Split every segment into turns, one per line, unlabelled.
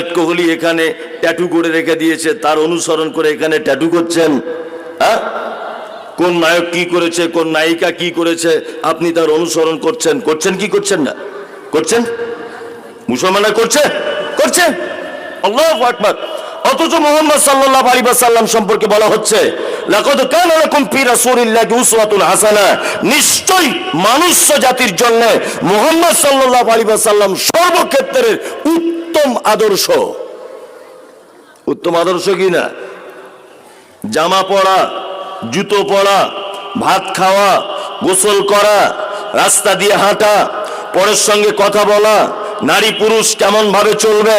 বিরাট কোহলি এখানে ট্যাটু করে রেখে দিয়েছে, তার অনুসরণ করে এখানে ট্যাটু করছেন। হ্যাঁ? কোন নায়ক কি করেছে, কোন নায়িকা কি করেছে, আপনি তার অনুসরণ করছেন। করছেন কি করছেন না? করছেন? মুসলমানরা করছে? করছে? আল্লাহ আকবার। অথচ মোহাম্মদ সাল্লাল্লাহু আলাইহি ওয়াসাল্লাম সম্পর্কে বলা হচ্ছে, লাকাদ কানা লাকুম ফি রাসূলিল্লাহি উসওয়াতুন হাসানা। নিশ্চয়ই মানুষ জাতির জন্য মোহাম্মদ সাল্লাল্লাহু আলাইহি ওয়াসাল্লাম সর্বক্ষেত্রের উত্তম আদর্শ। উত্তম আদর্শ কি না? জামা পরা জুতো পরা ভাত খাওয়া, গোসল করা, রাস্তা দিয়ে হাঁটা, পরের সঙ্গে কথা বলা, নারী পুরুষ কেমন ভাবে চলবে,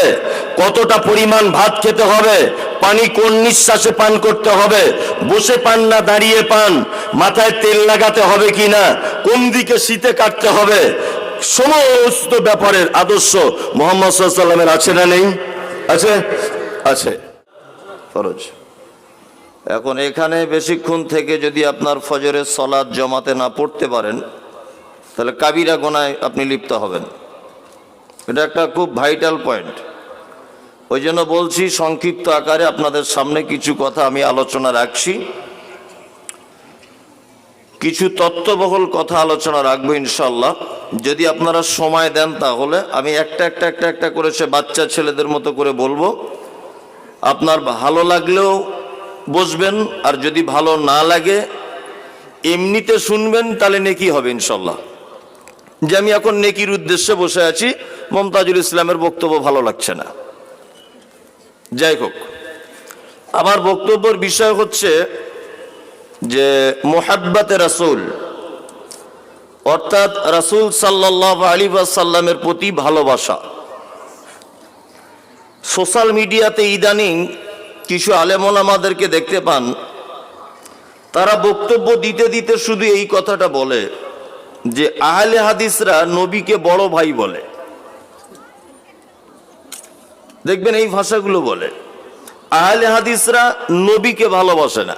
কতটা পরিমাণ ভাত খেতে হবে, পানি কোন নিঃশ্বাসে পান করতে হবে, বসে পান না দাঁড়িয়ে পান, মাথায় তেল লাগাতে হবে কিনা কোন দিকে শীতে কাটতে হবে সমস্ত ব্যাপারের আদর্শ মোহাম্মদ সাল্লামের আছে না নেই? আছে? আছে। ফরজ। এখন এখানে বেশিক্ষণ থেকে যদি আপনার ফজরের সলাদ জমাতে না পড়তে পারেন, তাহলে কাবিরা গোনায় আপনি লিপ্ত হবেন। এটা একটা খুব ভাইটাল পয়েন্ট। ওই জন্য বলছি, সংক্ষিপ্ত আকারে আপনাদের সামনে কিছু কথা আমি আলোচনা রাখছি। কিছু তত্ত্ববহল কথা আলোচনা রাখব ইনশাল্লাহ যদি আপনারা সময় দেন তাহলে আমি একটা একটা একটা একটা করে সে বাচ্চা ছেলেদের মতো করে বলব। আপনার ভালো লাগলেও বসবেন, আর যদি ভালো না লাগে, এমনিতে শুনবেন, তাহলে নেকি হবে ইনশাল্লাহ যে আমি এখন নেকির উদ্দেশ্যে বসে আছি, মমতাজুল ইসলামের বক্তব্য ভালো লাগছে না। যাই হোক, আমার বক্তব্যের বিষয় হচ্ছে যে মোহাব্বাতে রাসুল, অর্থাৎ রাসুল সাল্লাহ আলী সাল্লামের প্রতি ভালোবাসা। সোশ্যাল মিডিয়াতে ইদানিং কিছু আলেমন আমাদেরকে দেখতে পান, তারা বক্তব্য দিতে দিতে শুধু এই কথাটা বলে যে, আহলে হাদিসরা নবীকে বড় ভাই বলে। দেখবেন এই ভাষাগুলো বলে, আহলে হাদিসরা নবীকে ভালোবাসে না।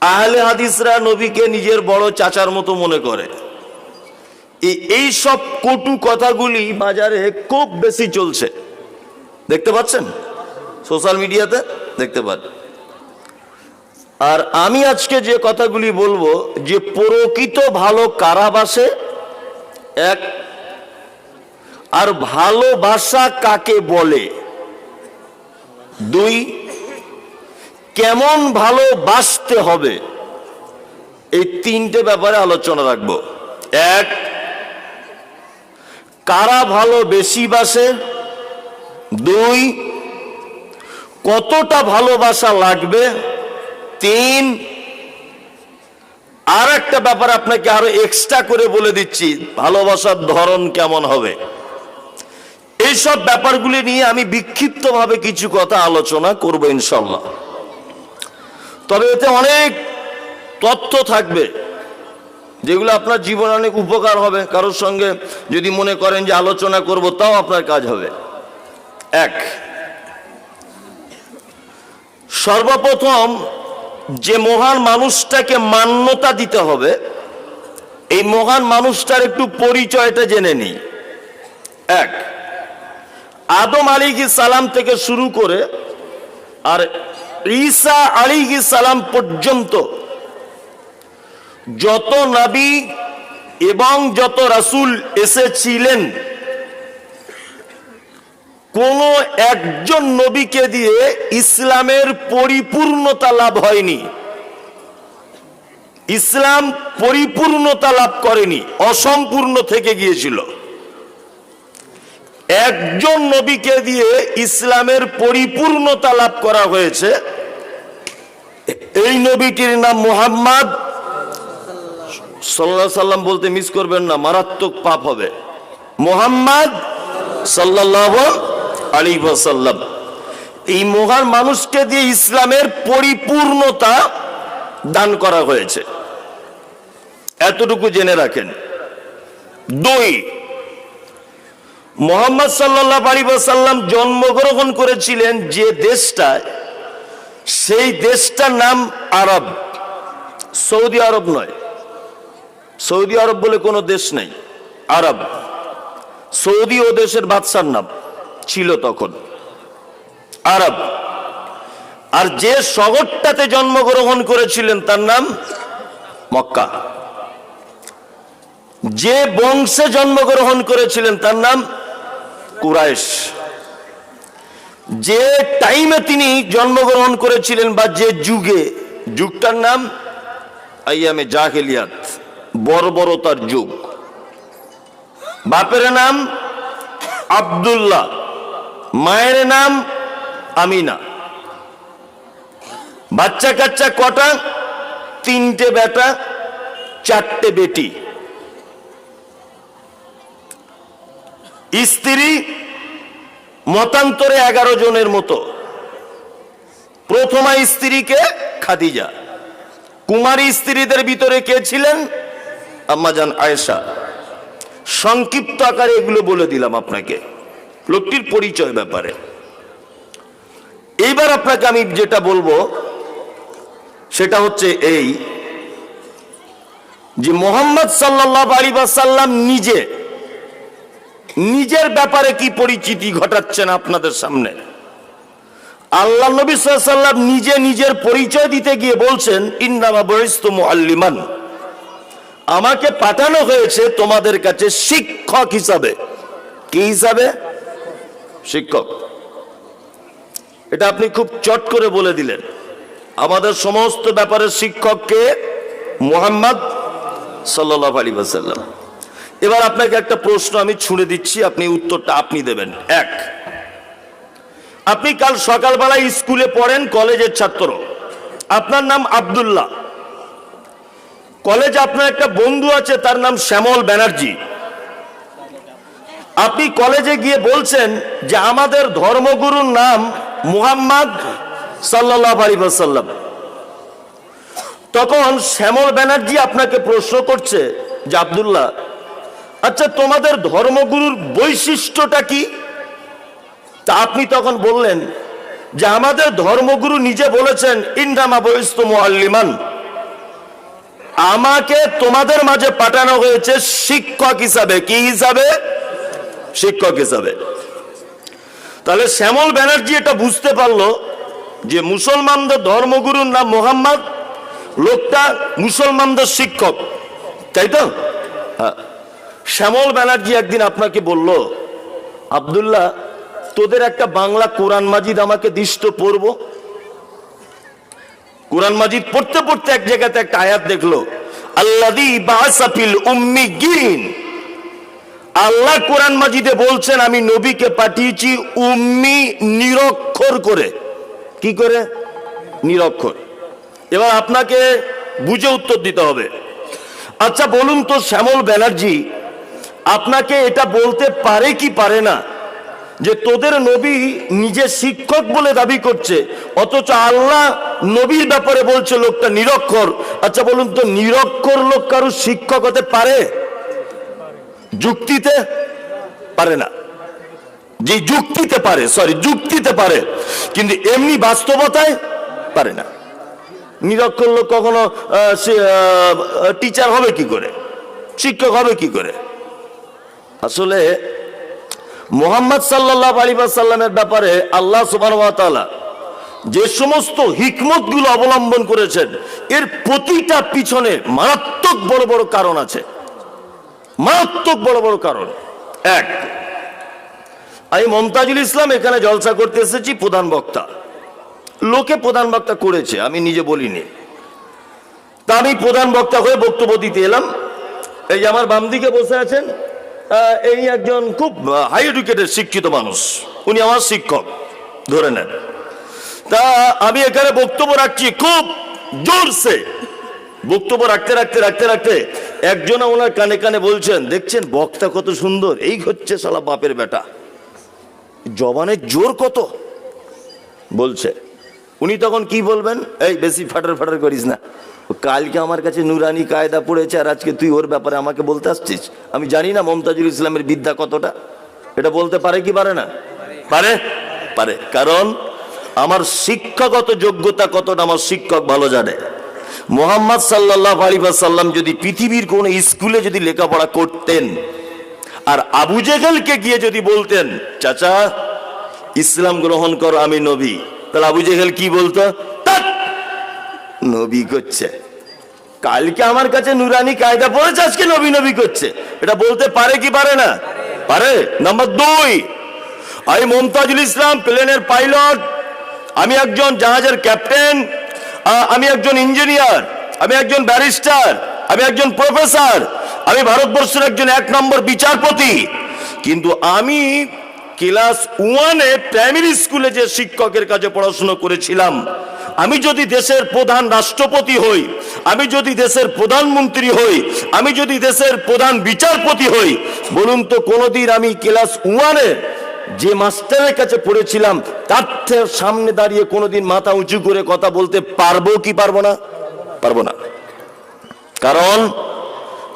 আহলে হাদিসরা নবীকে নিজের বড় চাচার মতো মনে করে। এই- সব কটু কথাগুলি বাজারে খুব বেশি চলছে। দেখতে পাচ্ছেন? সোশ্যাল মিডিয়াতে দেখতে পান। আর আমি আজকে যে কথাগুলি বলব, যে প্রকৃত ভালো কারাবাসে এক, আর ভালোবাসা কাকে বলে? দুই কেমন ভালোবাসতে হবে? এই তিনটে ব্যাপারে আলোচনা রাখব। এক, কারা ভালো বেশি বাসে? দুই, কতটা ভালোবাসা লাগবে? তিন আর একটা ব্যাপার আপনাকে আরও এক্সট্রা করে বলে দিচ্ছি, ভালোবাসার ধরন কেমন হবে? এইসব ব্যাপারগুলি নিয়ে আমি বিক্ষিপ্তভাবে কিছু কথা আলোচনা করব ইনশাল্লাহ তবে এতে অনেক তথ্য থাকবে, যেগুলো আপনার জীবনে অনেক উপকার হবে। কারোর সঙ্গে যদি মনে করেন যে আলোচনা করব, তাও আপনার কাজ হবে। এক, সর্বপ্রথম যে মহান মানুষটাকে মান্যতা দিতে হবে, এই মহান মানুষটার একটু পরিচয়টা জেনে নিই। এক, আদম আলী সালাম থেকে শুরু করে আর ঈসা আলী সালাম পর্যন্ত যত নবী এবং যত রাসুল এসেছিলেন, কোন একজন নবীকে দিয়ে ইসলামের পরিপূর্ণতা লাভ হয়নি। ইসলাম পরিপূর্ণতা লাভ করেনি, অসম্পূর্ণ থেকে গিয়েছিল। একজন নবীকে দিয়ে ইসলামের পরিপূর্ণতা লাভ করা হয়েছে। এই নবীটির নাম মুহাম্মদ। সাল্লাহ সাল্লাম বলতে মিস করবেন না, মারাত্মক পাপ হবে। মোহাম্মদ সাল্লাহ আলী এই মহান মানুষকে দিয়ে ইসলামের পরিপূর্ণতা দান করা হয়েছে। এতটুকু জেনে রাখেন। দুই মোহাম্মদ সাল্লাহ আলী সাল্লাম জন্মগ্রহণ করেছিলেন যে দেশটায়, সেই দেশটার নাম আরব। সৌদি আরব নয়। সৌদি আরব বলে কোনো দেশ নেই, আরব। সৌদি ও দেশের বাদশার নাম ছিল তখন, আরব। আর যে শহরটাতে জন্মগ্রহণ করেছিলেন তার নাম মক্কা। যে বংশে জন্মগ্রহণ করেছিলেন তার নাম কুরাইশ। যে টাইমে তিনি জন্মগ্রহণ করেছিলেন বা যে যুগে, যুগটার নাম আইয়ামে জাহেলিয়াত, বর্বরতার যুগ। বাপের নাম আব্দুল্লাহ, মায়ের নাম আমিনা। বাচ্চা কাচ্চা কটা? তিনটে বেটা, চারটে বেটি। স্ত্রী মতান্তরে এগারো জনের মতো। প্রথমা স্ত্রীকে খাদিজা। কুমারী স্ত্রীদের ভিতরে কে ছিলেন? আম্মাজান আয়েশা। সংক্ষিপ্ত আকারে এগুলো বলে দিলাম আপনাকে। লোকটির পরিচয় ব্যাপারে। এইবার আপনাকে আমি যেটা বলব, সেটা হচ্ছে এই যে মোহাম্মদ সাল্লাহ আলী সাল্লাম নিজে নিজের ব্যাপারে কি পরিচিতি ঘটাচ্ছেন আপনাদের সামনে? আল্লাহ নবী সাল্লাম নিজে নিজের পরিচয় দিতে গিয়ে বলছেন, ইন্নামা বয়স্ত মুআল্লিমান। আমাকে পাঠানো হয়েছে তোমাদের কাছে শিক্ষক হিসাবে। কি হিসাবে? শিক্ষক। এটা আপনি খুব চট করে বলে দিলেন। আমাদের সমস্ত ব্যাপারে শিক্ষককে মোহাম্মদ সাল্লাহ আলী সাল্লাম এবার আপনাকে একটা প্রশ্ন আমি ছুঁড়ে দিচ্ছি, আপনি উত্তরটা আপনি দেবেন। এক, আপনি কাল সকালবেলায় স্কুলে পড়েন কলেজের ছাত্র। আপনার নাম আব্দুল্লাহ। কলেজ আপনার একটা বন্ধু আছে, তার নাম শ্যামল ব্যানার্জি। আপনি কলেজে গিয়ে বলছেন যে, আমাদের ধর্মগুরুর নাম মুহাম্মদ সাল্লাহ আলী সাল্লাম তখন শ্যামল ব্যানার্জি আপনাকে প্রশ্ন করছে যে, আব্দুল্লাহ আচ্ছা তোমাদের ধর্মগুরুর বৈশিষ্ট্যটা কি? তা আপনি তখন বললেন যে আমাদের ধর্মগুরু নিজে বলেছেন ইন্দামা বৈস্ত মুআল্লিমান। আমাকে তোমাদের মাঝে পাঠানো হয়েছে শিক্ষক হিসাবে। কি হিসাবে? শিক্ষক হিসাবে। তাহলে শ্যামল ব্যানার্জি এটা বুঝতে পারল যে মুসলমানদের ধর্মগুরুর নাম মোহাম্মদ, লোকটা মুসলমানদের শিক্ষক। তাই তো? হ্যাঁ। শ্যামল ব্যানার্জি একদিন আপনাকে বলল, আব্দুল্লাহ, তোদের একটা বাংলা কোরআন মাজিদ আমাকে দৃষ্ট পড়ব। কোরআন মাজিদ পড়তে পড়তে এক জায়গাতে একটা আয়াত দেখল আল্লাহ কোরআন মাজিদে বলছেন, আমি নবীকে পাঠিয়েছি উম্মি নিরক্ষর করে। কি করে? নিরক্ষর। এবার আপনাকে বুঝে উত্তর দিতে হবে। আচ্ছা বলুন তো, শ্যামল ব্যানার্জি আপনাকে এটা বলতে পারে কি পারে না? যে তোদের নবী নিজে শিক্ষক বলে দাবি করছে, অথচ আল্লাহ নবীর ব্যাপারে বলছে লোকটা নিরক্ষর। আচ্ছা বলুন তো, নিরক্ষর লোক কারও শিক্ষক হতে পারে? যুক্তিতে পারে না। যে যুক্তিতে পারে সরি যুক্তিতে পারে, কিন্তু এমনি বাস্তবতায় পারে না। নিরক্ষর লোক কখনো টিচার হবে কি করে? শিক্ষক হবে কি করে? আসলে মোহাম্মদ সাল্লাহ আলী সাল্লামের ব্যাপারে আল্লাহ সুবান যে সমস্ত হিকমতগুলো অবলম্বন করেছেন, এর প্রতিটা পিছনে মারাত্মক বড় বড় কারণ আছে। মারাত্মক বড় বড় কারণ। এক, আমি মমতাজুল ইসলাম এখানে জলসা করতে এসেছি প্রধান বক্তা। লোকে প্রধান বক্তা করেছে, আমি নিজে বলিনি। তা আমি প্রধান বক্তা হয়ে বক্তব্য দিতে এলাম। এই যে আমার বাম দিকে বসে আছেন এই একজন খুব হাই এডুকেটেড শিক্ষিত মানুষ। উনি আমার শিক্ষক। ধরে নেন। তা আমি এখানে বক্তব্য রাখছি খুব জোরসে। বক্তব্য রাখতে রাখতে রাখতে রাখতে একজন ওনার কানে কানে বলছেন, দেখছেন বক্তা কত সুন্দর? এই হচ্ছে সালা বাপের বেটা। জবানের জোর কত? বলছে। উনি তখন কি বলবেন? এই বেশি ফাটার ফাটার করিস না। কালকে আমার কাছে নুরানি কায়দা পড়েছে আর আজকে তুই ওর ব্যাপারে আমাকে বলতে আসছিস? আমি জানি না মমতাজুল ইসলামের বিদ্যা কতটা। এটা বলতে পারে কি পারে না? পারে? পারে। কারণ আমার শিক্ষাগত যোগ্যতা কতটা আমার শিক্ষক ভালো জানে। মোহাম্মদ সাল্লাহ আলী সাল্লাম যদি পৃথিবীর কোন স্কুলে যদি লেখাপড়া করতেন, আর আবু জেহেলকে গিয়ে যদি বলতেন, চাচা, ইসলাম গ্রহণ কর আমি নবী। তাহলে আবু জেহেল কি বলতো? নবী করছে। কালকে আমার কাছে নুরানি কায়দা পড়েছে, আজকে নবী নবী করছে। এটা বলতে পারে কি পারে না? পারে? নাম্বার দুই, আমি মমতাজুল ইসলাম প্লেনের পাইলট, আমি একজন জাহাজের ক্যাপ্টেন আমি একজন ইঞ্জিনিয়ার, আমি একজন ব্যারিস্টার, আমি একজন প্রফেসর, আমি ভারতবর্ষের একজন এক নম্বর বিচারপতি। কিন্তু আমি ক্লাস ওয়ানে প্রাইমারি স্কুলে যে শিক্ষকের কাছে পড়াশোনা করেছিলাম, আমি যদি দেশের প্রধান রাষ্ট্রপতি হই, আমি যদি দেশের প্রধানমন্ত্রী হই, আমি যদি দেশের প্রধান বিচারপতি হই, বলুন তো কোনোদিন আমি ক্লাস ওয়ানে যে মাস্টারের কাছে পড়েছিলাম, তার সামনে দাঁড়িয়ে কোনোদিন মাথা উঁচু করে কথা বলতে পারব কি পারব না? পারব না। কারণ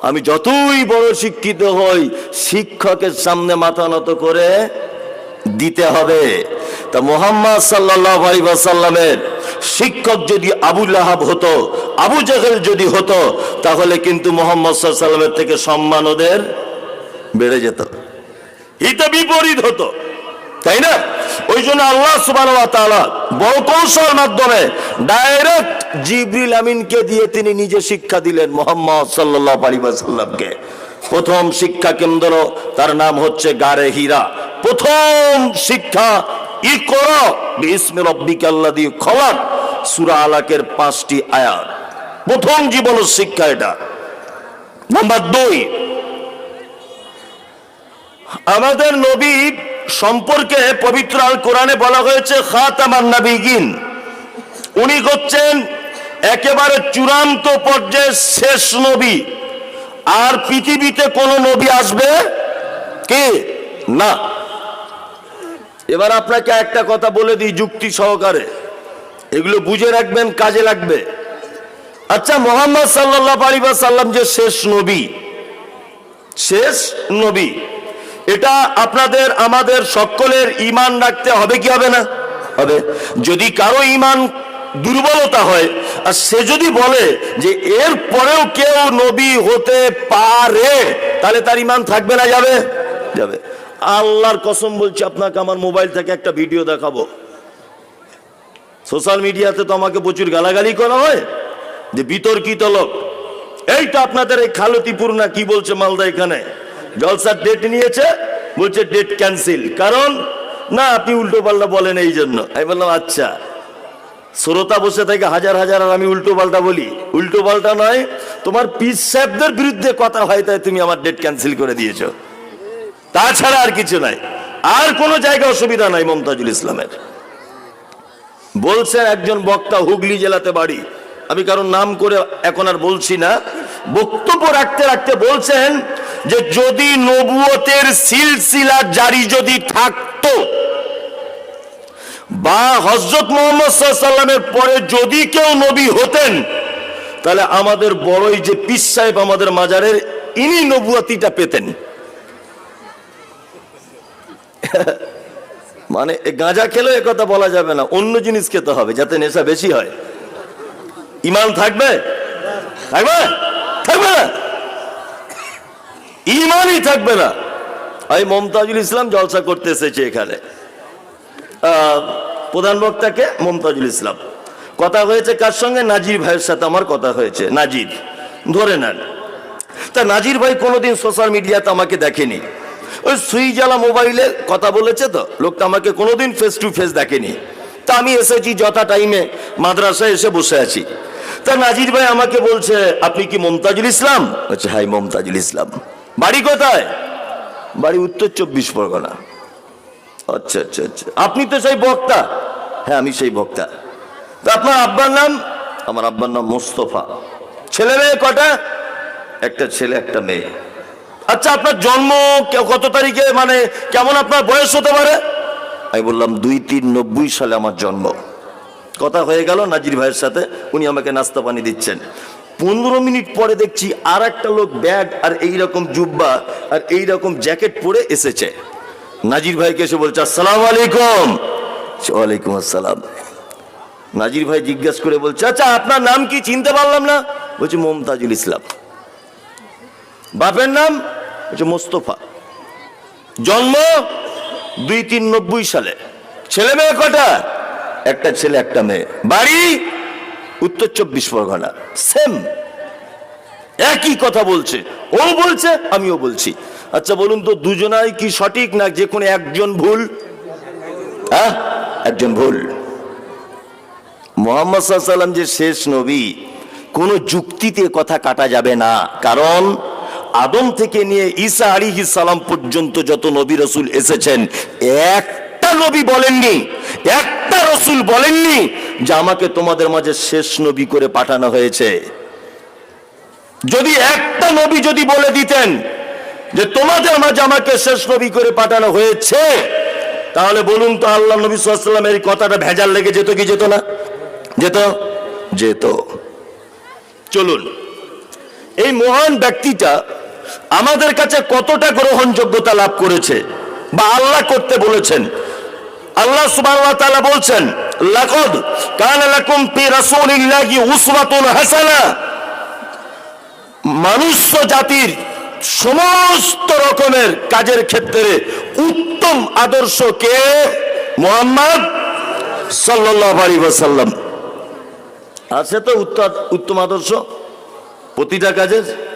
আমি যতই বড় শিক্ষিত হই, শিক্ষকের সামনে মাথা নত করে দিতে হবে। তা মোহাম্মদ সাল্লাহ সাল্লামের শিক্ষক যদি আবুল আহাব হতো, আবু জাহেল যদি হতো, তাহলে কিন্তু মোহাম্মদ সাল্লামের থেকে সম্মান ওদের বেড়ে যেত। এটা বিপরীত হতো। তাই না? ওই জন্য আল্লাহ সুবাহ বড় কৌশল মাধ্যমে ডাইরেক্ট জিবরিল আমিনকে দিয়ে তিনি নিজে শিক্ষা দিলেন মোহাম্মদ সাল্লাহ সাল্লামকে প্রথম শিক্ষা কেন্দ্র, তার নাম হচ্ছে গারে হীরা। প্রথম শিক্ষা, ই রব্বিকাল্লাদি খলাক। সুরা আলাকের পাঁচটি আয়াত। প্রথম জীবন শিক্ষা এটা। নাম্বার দুই, আমাদের নবী সম্পর্কে পবিত্র আল কোরআনে বলা হয়েছে, খাতামান নাবিগিন উনি হচ্ছেন একেবারে চূড়ান্ত পর্যায়ের শেষ নবী। আর পৃথিবীতে কোন নবী আসবে কে? না। এবার আপনাকে একটা কথা বলে দিই যুক্তি সহকারে। এগুলো বুঝে রাখবেন, কাজে লাগবে। আচ্ছা মোহাম্মদ সাল্লাহ আলিবা সাল্লাম যে শেষ নবী শেষ নবী, এটা আপনাদের, আমাদের সকলের ইমান রাখতে হবে কি হবে না? হবে। যদি কারও ইমান দুর্বলতা হয়, আর সে যদি বলে যে এর পরেও কেউ নবী হতে পারে, তাহলে তার ইমান থাকবে না, যাবে? যাবে। আল্লাহর কসম বলছি, আপনাকে আমার মোবাইল থেকে একটা ভিডিও দেখাবো। সোশ্যাল মিডিয়াতে তো আমাকে প্রচুর গালাগালি করা হয়, যে বিতর্কিত লোক। এইটা আপনাদের এই খালতিপুর না কি বলছে মালদা এখানে? জলসার ডেট নিয়েছে, বলছে ডেট ক্যান্সেল কারণ, না, আপনি উল্টো পাল্টা বলেন এই জন্য। আমি বললাম আচ্ছা। শ্রোতা বসে থেকে হাজার হাজার, আর আমি উল্টো পাল্টা বলি। উল্টো পাল্টা নয়, তোমার পিস সাহেবদের বিরুদ্ধে কথা হয়, তাই তুমি আমার ডেট ক্যান্সেল করে দিয়েছ। তাছাড়া আর কিছু নাই। আর কোনো জায়গায় অসুবিধা নাই মমতাজুল ইসলামের। বলছেন একজন বক্তা হুগলি জেলাতে বাড়ি। আমি কারণ নাম করে এখন আর বলছি না। বক্তব্য রাখতে রাখতে বলছেন যে যদি নবুয়তের সিলসিলা জারি যদি থাকতো, বা হজরত মোহাম্মদ সাল্লামের পরে যদি কেউ নবী হতেন, তাহলে আমাদের বড়ই যে পিস সাহেব আমাদের মাজারের, ইনি নবুয়াতিটা পেতেন। মানে গাঁজা খেলেও কথা বলা যাবে না, অন্য জিনিস খেতে হবে যাতে নেশা বেশি হয়। ইমান থাকবে? থাকবে? থাকবে না? ইমানই থাকবে না। আমি মমতাজুল ইসলাম জলসা করতে এসেছি এখানে। প্রধান বক্তাকে মমতাজুল ইসলাম। কথা হয়েছে কার সঙ্গে? নাজির ভাইয়ের সাথে আমার কথা হয়েছে, নাজির। ধরে নেন। তা নাজির ভাই কোনোদিন সোশ্যাল মিডিয়াতে আমাকে দেখেনি। ওই সুইজালা মোবাইলে কথা বলেছে তো, লোকটা আমাকে কোনোদিন ফেস টু ফেস দেখেনি। তা আমি এসেছি যথা টাইমে মাদ্রাসায় এসে বসে আছি। তা নাজির ভাই আমাকে বলছে, আপনি কি মমতাজুল ইসলাম? বলছে, হাই মমতাজুল ইসলাম। বাড়ি কোথায়? বাড়ি উত্তর চব্বিশ পরগনা। আচ্ছা আচ্ছা আচ্ছা। আপনি তো সেই বক্তা। হ্যাঁ আমি সেই বক্তা। তা আপনার আব্বার নাম? আমার আব্বার নাম মোস্তফা। ছেলে মেয়ে কটা? একটা ছেলে, একটা মেয়ে। আচ্ছা আপনার জন্ম কত তারিখে? মানে কেমন আপনার বয়স হতে পারে? আমি বললাম দুই তিন নব্বই সালে আমার জন্ম। কথা হয়ে গেল নাজির ভাইয়ের সাথে, উনি আমাকে নাস্তা পানি দিচ্ছেন। পনেরো মিনিট পরে দেখছি আর একটা লোক ব্যাগ আর এই রকম জুব্বা আর এই রকম জ্যাকেট পরে এসেছে। নাজির ভাইকে এসে বলছে, আসসালাম আলাইকুম। ওয়ালাইকুম আসসালাম। নাজির ভাই জিজ্ঞেস করে বলছে আচ্ছা আপনার নাম কি? চিনতে পারলাম না। বলছি, মমতাজুল ইসলাম। বাপের নাম? হচ্ছে মোস্তফা। জন্ম দুই তিন নব্বই সালে। ছেলে মেয়ে কটা? একটা ছেলে, একটা মেয়ে। বাড়ি উত্তর চব্বিশ পরগনা। সেম একই কথা বলছে। ও বলছে, আমিও বলছি। আচ্ছা বলুন তো, দুজনাই কি সঠিক না যে কোনো একজন ভুল? হ্যাঁ? একজন ভুল। মোহাম্মদ সাল্লাম যে শেষ নবী, কোনো যুক্তিতে কথা কাটা যাবে না। কারণ আদম থেকে নিয়ে ঈসা আলিহি সালাম পর্যন্ত যত নবী রসুল এসেছেন, একটা নবী বলেননি, একটা রসুল বলেননি যে আমাকে তোমাদের মাঝে শেষ নবী করে পাঠানো হয়েছে। যদি একটা নবী যদি বলে দিতেন যে তোমাদের মাঝে আমাকে শেষ নবী করে পাঠানো হয়েছে, তাহলে বলুন তো আল্লাহ নবী সাল্লাম এই কথাটা ভেজাল লেগে যেত কি যেত না? যেত? যেত। চলুন। এই মহান ব্যক্তিটা আমাদের কাছে কতটা গ্রহণযোগ্যতা লাভ করেছে বা আল্লাহ করতে বলেছেন। আল্লাহ তাআলা বলছেন মানুষ জাতির সমস্ত রকমের কাজের ক্ষেত্রে উত্তম আদর্শ কে? মোহাম্মদ সাল্লাল্লাহু আছে তো উত্তম আদর্শ প্রতিটা কাজের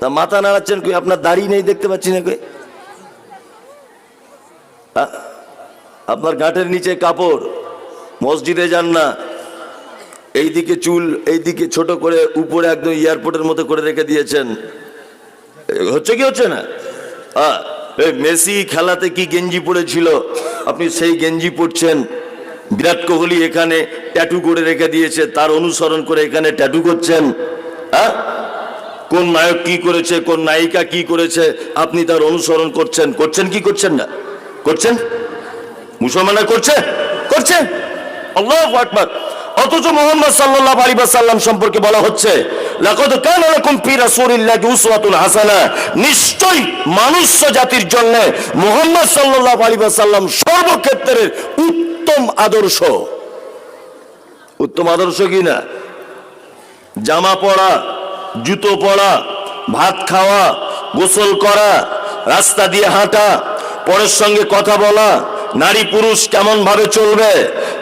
তা মাথা নাড়াচ্ছেন কই? আপনার দাড়ি নেই দেখতে পাচ্ছি না কই? আপনার গাঁটের নিচে কাপড়। মসজিদে যান না। এইদিকে চুল, এইদিকে ছোট করে উপরে একদম এয়ারপোর্টের মতো করে রেখে দিয়েছেন। হচ্ছে কি হচ্ছে না? মেসি খেলাতে কি গেঞ্জি পরেছিল? আপনি সেই গেঞ্জি পরছেন। বিরাট কোহলি এখানে ট্যাটু করে রেখে দিয়েছে। তার অনুসরণ করে এখানে ট্যাটু করছেন। কোন নায়ক কি করেছে, কোন নায়িকা কি করেছে, আপনি তার অনুসরণ করছেন। করছেন কি করছেন না? করছেন? মুসলমানরা করছে? করছে। আল্লাহ অথচ মোহাম্মদ সাল্লাল্লাহু আলাইহি ওয়াসাল্লাম সম্পর্কে বলা হচ্ছে নিশ্চয়ই মানুষ জাতির জন্য মোহাম্মদ সাল্লাল্লাহু আলাইহি ওয়াসাল্লাম সর্বক্ষেত্রের উত্তম আদর্শ। উত্তম আদর্শ কি না? জামা পরা জুতো পরা ভাত খাওয়া, গোসল করা, রাস্তা দিয়ে হাঁটা, পরের সঙ্গে কথা বলা, নারী পুরুষ কেমন ভাবে চলবে,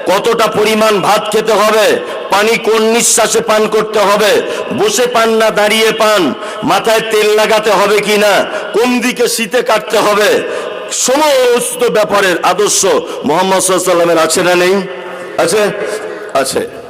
কতটা পরিমাণ ভাত খেতে হবে, পানি কোন নিঃশ্বাসে পান করতে হবে, বসে পান না দাঁড়িয়ে পান, মাথায় তেল লাগাতে হবে কিনা কোন দিকে শীতে কাটতে হবে, সমস্ত ব্যাপারের আদর্শ মোহাম্মদ সাল্লামের আছে না নেই? আছে? আছে।